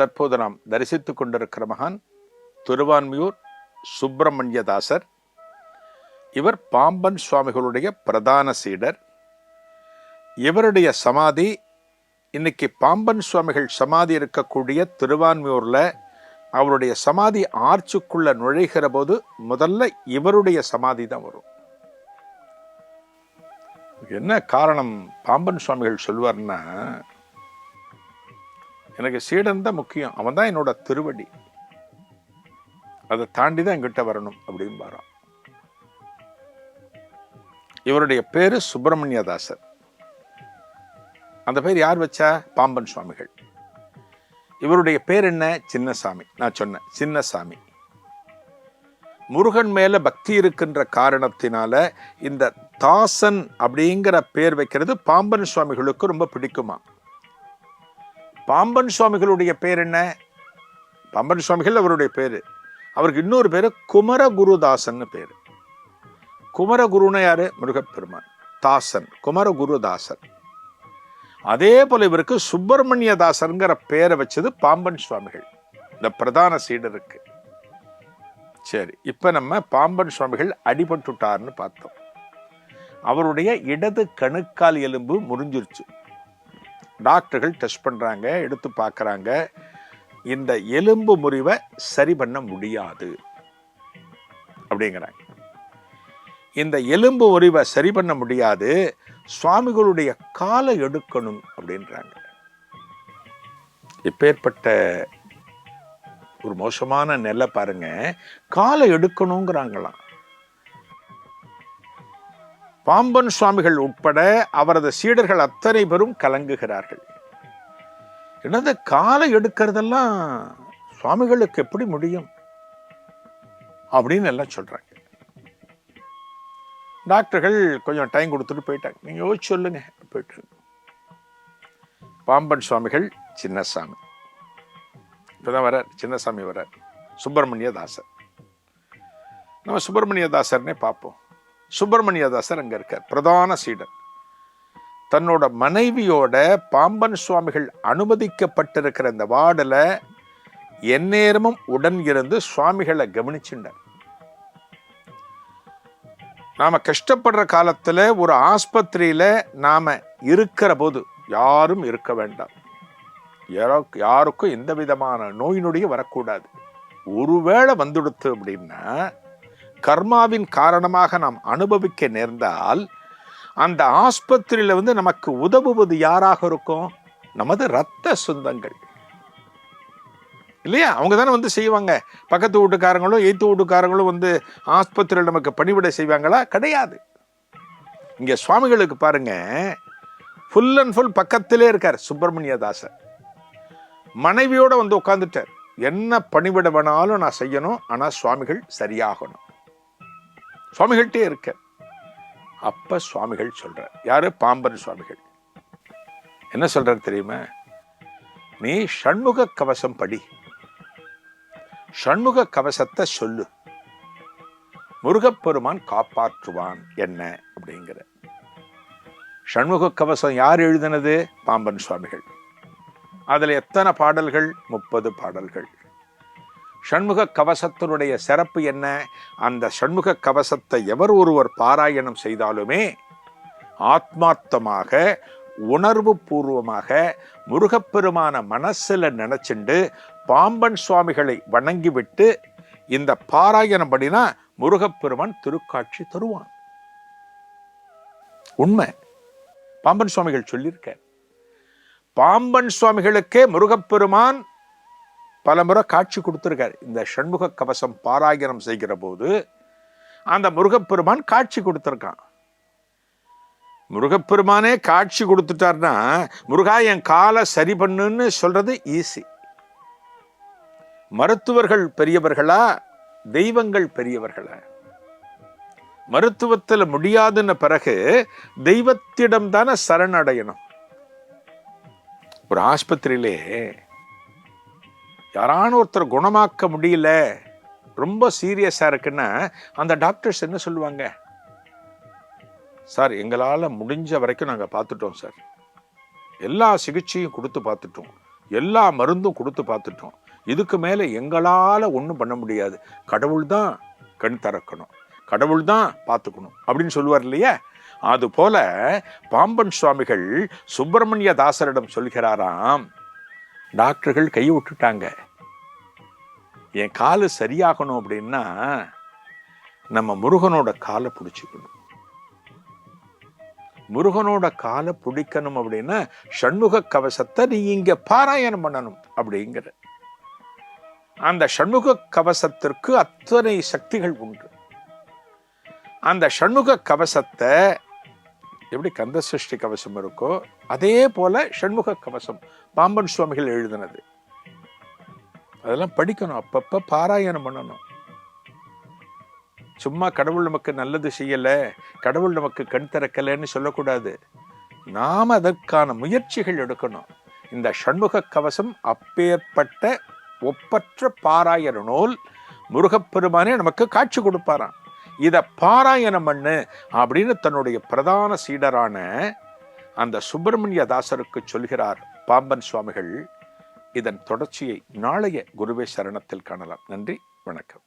தற்போது நாம் தரிசித்துக் கொண்டிருக்கிற மகான் திருவான்மியூர் சுப்பிரமணியதாசர். இவர் பாம்பன் சுவாமிகளுடைய பிரதான சீடர். இவருடைய சமாதி இன்னைக்கு பாம்பன் சுவாமிகள் சமாதி இருக்கக்கூடிய திருவான்மியூர்ல அவருடைய சமாதி ஆர்ச்சுக்குள்ள நுழைகிற போது முதல்ல இவருடைய சமாதி தான் வரும். என்ன காரணம் பாம்பன் சுவாமிகள் சொல்வார்னா எனக்கு சீடன் தான் முக்கியம். அவன் தான் என்னோட திருவடி. அதை தாண்டி தான் என்கிட்ட வரணும் அப்படின்னு பாரான். இவருடைய பேரு சுப்பிரமணியதாசர் அந்த பேர் யார் வச்சா? பாம்பன் சுவாமிகள். இவருடைய பேர் என்ன? சின்னசாமி. நான் சொன்னேன் சின்னசாமி. முருகன் மேல பக்தி இருக்கின்ற காரணத்தினால இந்த தாசன் அப்படிங்கிற பேர் வைக்கிறது பாம்பன் சுவாமிகளுக்கு ரொம்ப பிடிக்குமா பாம்பன் சுவாமிகளுடைய பேர் என்ன? பாம்பன் சுவாமிகள் அவருடைய பேர். அவருக்கு இன்னொரு பேர் குமரகுருதாசன் பேர். குமரகுருன்னு யாரு? முருகப்பெருமான். தாசன் குமரகுருதாசன். அதே போல இவருக்கு சுப்பிரமணிய தாசருங்கிற பேரை வச்சது பாம்பன் சுவாமிகள். இந்த பிரதான சீடருக்கு சரி இப்ப நம்ம பாம்பன் சுவாமிகள் அடிபட்டுட்டார்னு பார்த்தோம். அவருடைய இடது கணுக்கால் எலும்பு முறிஞ்சிருச்சு. டாக்டர்கள் டெஸ்ட் பண்ணுறாங்க எடுத்து பார்க்குறாங்க இந்த எலும்பு முறிவை சரி பண்ண முடியாது. அப்படிங்கிறாங்க. இந்த எலும்பு முறிவை சரி பண்ண முடியாது. சுவாமிகளுடைய காலை எடுக்கணும் அப்படின்றாங்க. இப்பேற்பட்ட ஒரு மோசமான நிலை பாருங்க. காலை எடுக்கணுங்கிறாங்களாம். பாம்பன் சுவாமிகள் உட்பட அவரது சீடர்கள் அத்தனை பேரும் கலங்குகிறார்கள். என்னது காலை எடுக்கிறதெல்லாம் சுவாமிகளுக்கு எப்படி முடியும்? அப்படின்னு எல்லாம் சொல்றாங்க. டாக்டர்கள் கொஞ்சம் டைம் கொடுத்துட்டு போயிட்டாங்க. நீங்க யோசிச்சு சொல்லுங்க. போயிட்டு பாம்பன் சுவாமிகள் சின்னசாமி. இப்பதான் வரார் சின்னசாமி வரார் சுப்பிரமணிய தாசர். நம்ம சுப்பிரமணிய தாசர்னே பார்ப்போம். சுப்பிரமணிய தாசர் அங்கே இருக்கார். பிரதான சீடர் தன்னோட மனைவியோட பாம்பன் சுவாமிகள் அனுமதிக்கப்பட்டிருக்கிற இந்த வார்டுல எந்நேரமும் உடன் இருந்து சுவாமிகளை கவனிச்சுட்டார் நாம கஷ்டப்படுற காலத்துல ஒரு ஆஸ்பத்திரியில நாம இருக்கிற போது யாரும் இருக்க வேண்டாம். யாரோ- யாருக்கும் எந்த விதமான நோய் நொடியும் வரக்கூடாது. ஒருவேளை வந்துடுத்து அப்படின்னா கர்மாவின் காரணமாக நாம் அனுபவிக்க நேர்ந்தால் அந்த ஆஸ்பத்திரியில் வந்து நமக்கு உதவுவது யாராக இருக்கும்? நமது ரத்த சொந்தங்கள். இல்லையா? அவங்க தானே வந்து செய்வாங்க. பக்கத்து வீட்டுக்காரங்களும் எய்த்து வீட்டுக்காரங்களும் வந்து ஆஸ்பத்திரியில் நமக்கு பணிவிடை செய்வாங்களா? கிடையாது. இங்கே சுவாமிகளுக்கு பாருங்க. ஃபுல் அண்ட் ஃபுல் பக்கத்திலே இருக்கார் சுப்பிரமணிய தாசர். மனைவியோடு வந்து உட்காந்துட்டார் என்ன பணிவிட வேணாலும் நான் செய்யணும் ஆனால் சுவாமிகள் சரியாகணும். சுவாமிகள்கிட்டே இருக்க. அப்ப சுவாமிகள் சொல்ற. யாரு? பாம்பன் சுவாமிகள். என்ன சொல்றாரு தெரியுமா? நீ ஷண்முக கவசம் படி. ஷண்முக கவசத்தை சொல்லு. முருகப்பெருமான் காப்பாற்றுவான் என்ன அப்படிங்கிற. ஷண்முக கவசம் யார் எழுதினது? பாம்பன் சுவாமிகள். அதுல எத்தனை பாடல்கள்? முப்பது பாடல்கள். ஷண்முக கவசத்தினுடைய சிறப்பு என்ன? அந்த ஷண்முக கவசத்தை எவர் ஒருவர் பாராயணம் செய்தாலுமே ஆத்மார்த்தமாக உணர்வு பூர்வமாக முருகப்பெருமான மனசில் நினச்சிண்டு பாம்பன் சுவாமிகளை வணங்கிவிட்டு இந்த பாராயணம் படினா முருகப்பெருமான் திருக்காட்சி தருவான். உண்மை. பாம்பன் சுவாமிகள் சொல்லியிருக்க பாம்பன் சுவாமிகளுக்கே முருகப்பெருமான் பலமுறை காட்சி கொடுத்துருக்கார். இந்த ஷண்முக கவசம் பாராயணம் செய்கிற போது அந்த முருகப்பெருமான் காட்சி கொடுத்துருக்கான். முருகப்பெருமானே காட்சி கொடுத்துட்டார்னா முருகா என் காலை சரி பண்ணுன்னு சொல்றது ஈஸி மருத்துவர்கள் பெரியவர்களா? தெய்வங்கள் பெரியவர்களா? மருத்துவத்துல முடியாதுன்ன பிறகு தெய்வத்திடம் தானே சரணடையணும் ஒரு ஆஸ்பத்திரியிலே யாரான ஒருத்தர் குணமாக்க முடியல ரொம்ப சீரியஸாக இருக்குன்னா அந்த டாக்டர்ஸ் என்ன சொல்லுவாங்க? சார் எங்களால் முடிஞ்ச வரைக்கும் நாங்கள் பார்த்துட்டோம் சார். எல்லா சிகிச்சையும் கொடுத்து பார்த்துட்டோம். எல்லா மருந்தும் கொடுத்து பார்த்துட்டோம். இதுக்கு மேலே எங்களால் ஒன்றும் பண்ண முடியாது. கடவுள் தான் கண் திறக்கணும். கடவுள் தான் பார்த்துக்கணும். அப்படின்னு சொல்லுவார் இல்லையா? அதுபோல பாம்பன் சுவாமிகள் சுப்பிரமணிய தாசரிடம் சொல்கிறாராம் டாக்டர்கள் கை விட்டுட்டாங்க என் காலு சரியாகணும் அப்படின்னா நம்ம முருகனோட காலை பிடிச்சிக்கணும். முருகனோட காலை பிடிக்கணும் அப்படின்னா சண்முக கவசத்தை நீ இங்க பாராயணம் பண்ணணும் அப்படிங்கிற. அந்த சண்முக கவசத்திற்கு அத்தனை சக்திகள் உண்டு. அந்த சண்முக கவசத்தை எப்படி கந்த சஷ்டி கவசம் இருக்கோ அதே போல ஷண்முக கவசம் பாம்பன் சுவாமிகள் எழுதினது. அதெல்லாம் படிக்கணும் அப்பப்ப பாராயணம் பண்ணணும். சும்மா கடவுள் நமக்கு நல்லது செய்யல கடவுள் நமக்கு கண் திறக்கலைன்னு சொல்லக்கூடாது. நாம் அதற்கான முயற்சிகள் எடுக்கணும். இந்த ஷண்முக கவசம் அப்பேற்பட்ட ஒப்பற்ற பாராயண நூல் முருகப்பெருமானே நமக்கு காட்சி கொடுப்பாராம். இதை பாராயணம் பண்ணு அப்படின்னு தன்னுடைய பிரதான சீடரான அந்த சுப்பிரமணிய தாசருக்கு சொல்கிறார் பாம்பன் சுவாமிகள். இதன் தொடர்ச்சியை நாளைய குருவே சரணத்தில் காணலாம். நன்றி. வணக்கம்.